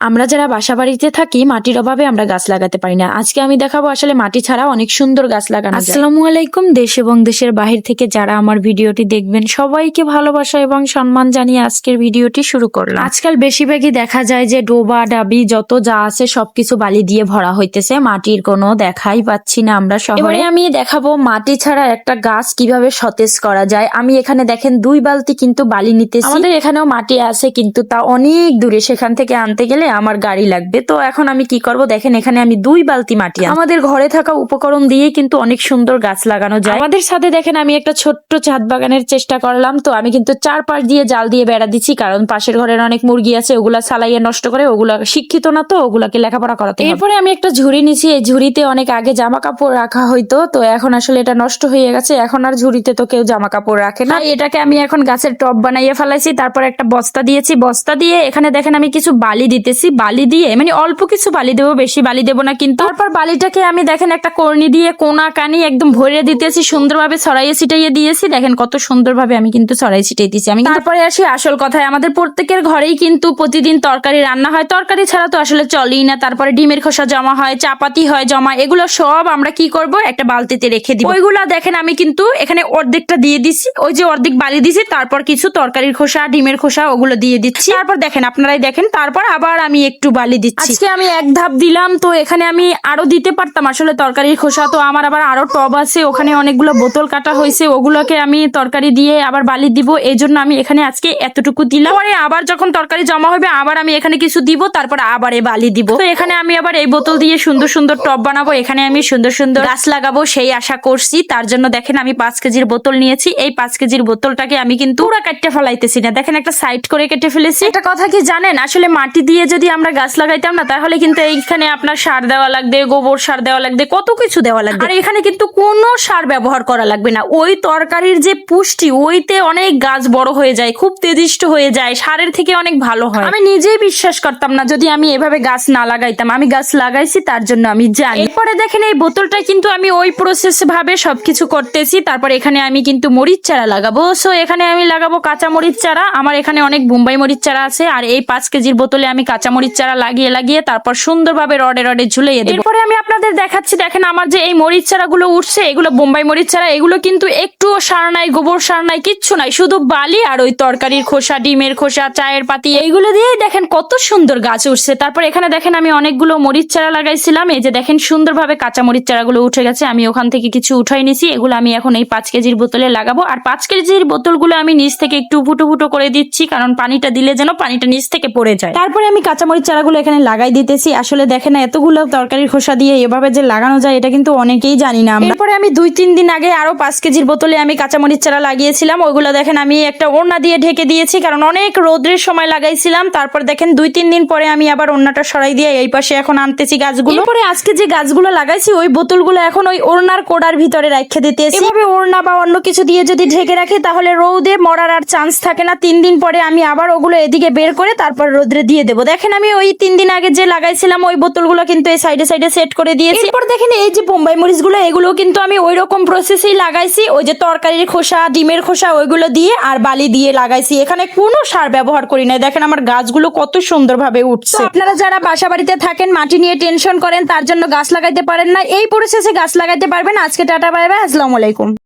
আমরা যারা বাসা বাড়িতে থাকি মাটির অভাবে আমরা গাছ লাগাতে পারি না। আজকে আমি দেখাবো আসলে মাটি ছাড়া অনেক সুন্দর গাছ লাগানো। আসসালামু আলাইকুম দেশ এবং দেশের বাহির থেকে যারা আমার ভিডিওটি দেখবেন সবাইকে ভালোবাসা এবং সম্মান জানিয়ে আজকের ভিডিওটি শুরু করলাম। আজকাল বেশিরভাগই দেখা যায় যে ডোবা ডাবি যত যা আছে সবকিছু বালি দিয়ে ভরা হইতেছে। মাটির কোনো দেখাই পাচ্ছি না আমরা শহরে। আমি দেখাবো মাটি ছাড়া একটা গাছ কীভাবে সতেজ করা যায়। আমি এখানে দেখেন দুই বালতি কিন্তু বালি নিতেছি। আমাদের এখানেও মাটি আছে কিন্তু তা অনেক দূরে। সেখান থেকে আনতে গেলে আমার গাড়ি লাগবে। তো এখন আমি কি করব? দেখেন এখানে আমি দুই বালতি মাটি আমাদের ঘরে থাকা উপকরণ দিয়ে কিন্তু অনেক সুন্দর গাছ লাগানো যায়। আমাদের সাথে দেখেন আমি একটা ছোট্ট ছাদ বাগানের চেষ্টা করলাম। তো আমি কিন্তু চারপাশ দিয়ে জাল দিয়ে বেড়া দিচ্ছি কারণ পাশের ঘরের অনেক মুরগি আছে ওগুলা চালাইয়ে নষ্ট করে ওগুলা শিক্ষিত না তো ওগুলাকে লেখাপড়া করাতে এরপরে আমি একটা ঝুড়ি নিছি। এই ঝুড়িতে অনেক আগে জামা কাপড় রাখা হইতো। তো এখন আসলে এটা নষ্ট হয়ে গেছে। এখন আর ঝুড়িতে তো কেউ জামা কাপড় রাখে না। এটাকে আমি এখন গাছের টব বানাইয়ে ফেলাইছি। তারপর একটা বস্তা দিয়েছি। বস্তা দিয়ে এখানে দেখেন আমি কিছু বালি দিতেছি। বালি দিয়ে মানে অল্প কিছু বালি দেবো, বেশি বালি দেবো না কিন্তু। তারপর বালিটাকে আমি দেখেন একটা কর্নি দিয়ে কোনা কানি একদম ভরে দিতেছি, সুন্দরভাবে ছড়াইয়ে ছিটাইয়ে দিয়েছি। দেখেন কত সুন্দরভাবে আমি কিন্তু ছড়াই ছিটাই দিয়েছি আমি তারপরে আসি আসল কথায়। আমাদের প্রত্যেকের ঘরেই কিন্তু প্রতিদিন তরকারি রান্না হয়। তরকারি ছাড়া তো আসলে চলেই না। তারপরে ডিমের খোসা জমা হয়, চাপাতি হয় জমা, এগুলো সব আমরা কি করব? একটা বালতিতে রেখে দিব। ওইগুলা দেখেন আমি কিন্তু এখানে অর্ধেকটা দিয়ে দিছি। ওই যে অর্ধেক বালি দিছি, তারপর কিছু তরকারির খোসা, ডিমের খোসা, ওগুলো দিয়ে দিচ্ছি। তারপর দেখেন, আপনারাই দেখেন। তারপর আবার আমি একটু বালি দিচ্ছি। আজকে আমি এক ধাপ দিলাম তো এখানে আমি আরও দিতে পারতাম আসলে তরকারির খোসা। তো আমার আবার আরও টব আছে ওখানে অনেকগুলো বোতল কাটা হয়েছে ওগুলোকে আমি তরকারি দিয়ে আবার বালি দিব। এই জন্য আমি এখানে আজকে এতটুকু দিলাম। পরে আবার যখন তরকারি জমা হবে আবার আমি এখানে কিছু দিব তারপর আবার এই বালি দিব। তো এখানে আমি আবার এই বোতল দিয়ে সুন্দর সুন্দর টব বানাবো এখানে আমি সুন্দর সুন্দর গাছ লাগাবো সেই আশা করছি। তার জন্য দেখেন আমি পাঁচ কেজির বোতল নিয়েছি। এই পাঁচ কেজির বোতলটাকে আমি কিন্তু পুরা কাটতে ফেলাইতেছি না। দেখেন একটা সাইড করে কেটে ফেলেছি। একটা কথা কি জানেন? আসলে মাটি দিয়ে যদি আমরা গাছ লাগাইতাম না, তাহলে কিন্তু এইখানে আপনার সার দেওয়া লাগবে, গোবর সার দেওয়া লাগবে, কত কিছু দেওয়া লাগবে। আর এখানে কিন্তু কোনো সার ব্যবহার করা লাগবে না। ওই তরকারির যে পুষ্টি, ওইতে অনেক গাছ বড় হয়ে যায়, খুব তেজিষ্ট হয়ে যায়, সারের থেকে অনেক ভালো হয়। আমি নিজেই বিশ্বাস করতাম না যদি আমি এভাবে গাছ না লাগাইতাম। আমি গাছ লাগাইছি, তার জন্য আমি জানি। এরপরে দেখেন এই বোতলটা কিন্তু আমি ওই প্রসেস ভাবে সবকিছু করতেছি। তারপর এখানে আমি কিন্তু মরিচ চারা লাগাবো। সো এখানে আমি লাগাবো কাঁচা মরিচ চারা। আমার এখানে অনেক বোম্বাই মরিচ চারা আছে। আর এই পাঁচ কেজির বোতলে আমি কাঁচা মরিচ চারা লাগিয়ে লাগিয়ে তারপর সুন্দরভাবে রডে রডে ঝুলিয়ে দেবো। এরপরে আমি আপনাদের দেখাচ্ছি, দেখেন আমার যে এই মরিচ চারাগুলো উঠছে, এগুলো বোম্বাই মরিচ চারা, এগুলো কিন্তু একটুও সার নাই, গোবর সার নাই, কিচ্ছু নাই, শুধু বালি আর ওই তরকারির খোসা, ডিমের খোসা, চায়ের পাতি, এইগুলো দিয়েই দেখেন কত সুন্দর গাছ উঠছে। তারপর এখানে দেখেন আমি অনেকগুলো মরিচ চারা লাগাইছিলাম, এই যে দেখেন সুন্দরভাবে কাঁচা মরিচ চারাগুলো উঠে গেছে, আমি ওখান থেকে কিছু উঠাই নিছি, এগুলো আমি এখন এই পাঁচ কেজির বোতলে লাগাবো। আর পাঁচ কেজির বোতলগুলো আমি নিচ থেকে একটু ফুটো ফুটো করে দিচ্ছি, কারণ পানিটা দিলে যেন পানিটা নিচ থেকে পড়ে যায়। তারপরে আমি কাঁচামরিচ চারাগুলো এখানে লাগাই দিতেছি। আসলে দেখেন এতগুলো তরকারির খোসা দিয়ে এভাবে যে লাগানো যায়, এটা কিন্তু অনেকেই জানি না এরপরে আমি দুই তিন দিন আগে আরও পাঁচ কেজির বোতলে আমি কাঁচামরিচ চারা লাগিয়েছিলাম। ওইগুলো দেখেন আমি একটা ওড়না দিয়ে ঢেকে দিয়েছি, কারণ অনেক রোদ্রের সময় লাগাইছিলাম। তারপর দেখেন দুই তিন দিন পরে আমি আবার ওড়নাটা সরাই দিয়ে এই পাশে এখন আনতেছি গাছগুলো। পরে আজকে যে গাছগুলো লাগাইছি, ওই বোতলগুলো এখন ওই ওড়নার কোড়ার ভিতরে রেখে দিতেছি। এভাবে ওড়না বা অন্য কিছু দিয়ে যদি ঢেকে রাখি, তাহলে রোদে মরার আর চান্স থাকে না। তিন দিন পরে আমি আবার ওগুলো এদিকে বের করে তারপর রোদ্রে দিয়ে দেবো। দেখেন আমি ওই তিন দিন আগে যে লাগাইছিলাম ওই বোতলগুলো কিন্তু এই সাইডে সাইডে সেট করে দিয়েছি। এরপর দেখেন এই যে বোম্বাই মরিচগুলো এগুলো কিন্তু আমি ওই রকম প্রসেসেই লাগাইছি। ওই যে তরকারির খোসা ডিমের খোসা ওইগুলো দিয়ে আর বালি দিয়ে লাগাইছি। এখানে কোনো সার ব্যবহার করি না দেখেন আমার গাছগুলো কত সুন্দরভাবে উঠছে। আপনারা যারা বাসা বাড়িতে থাকেন মাটি নিয়ে টেনশন করেন তার জন্য গাছ লাগাইতে পারেন না। এই প্রসেসে গাছ লাগাইতে পারবেন। আজকে টাটা বাই বাই। আসসালামু আলাইকুম।